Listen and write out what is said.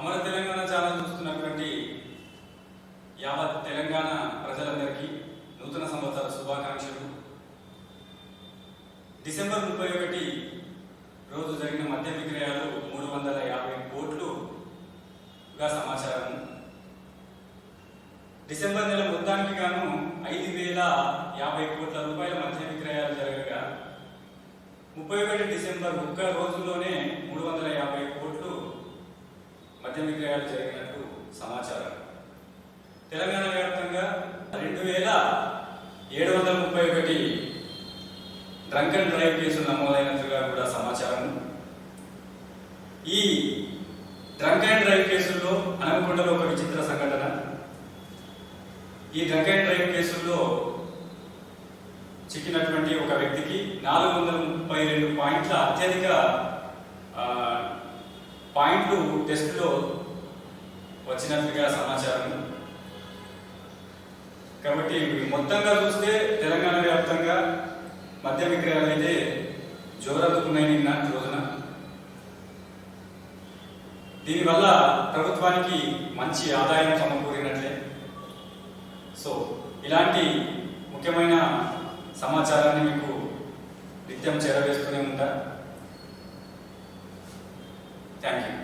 అమర తెలంగాణ ఛానల్ చూస్తున్నటువంటి యావత్ తెలంగాణ ప్రజలందరికీ నూతన సంవత్సర శుభాకాంక్షలు. డిసెంబర్ ముప్పై ఒకటి రోజు జరిగిన మద్య విక్రయాలు మూడు వందల యాభై కోట్లుగా సమాచారం. డిసెంబర్ నెల మొత్తానికి గాను ఐదు వేల యాభై కోట్ల రూపాయల మద్య విక్రయాలు జరగగా ముప్పై ఒకటి డిసెంబర్ ఒక్క రోజులోనే మూడు వందల యాభై కోట్లు మద్య విక్రయాలు జరిగినట్టు సమాచారం. తెలంగాణ వ్యాప్తంగా రెండు వేల ఏడు వందల ముప్పై ఒకటి డ్రంక్ అండ్ డ్రైవ్ కేసులు నమోదైనట్లుగా కూడా సమాచారం. ఈ డ్రంక్ అండ్ డ్రైవ్ కేసుల్లో హనుమకొండలో ఒక విచిత్ర సంఘటన. ఈ డ్రంక్ అండ్ డ్రైవ్ కేసుల్లో చిక్కినటువంటి ఒక వ్యక్తికి నాలుగు వందల ముప్పై రెండు పాయింట్ల అత్యధిక పాయింట్లు టెస్ట్లో వచ్చినట్లుగా సమాచారం. కాబట్టి మొత్తంగా చూస్తే తెలంగాణ వ్యాప్తంగా మద్య విక్రయాలు అయితే జోరందుకున్నాయి నిన్న రోజున. దీనివల్ల ప్రభుత్వానికి మంచి ఆదాయం సమకూరినట్లే. సో ఇలాంటి ముఖ్యమైన సమాచారాన్ని మీకు నిత్యం చేరవేస్తూనే ఉంటా. Thank you.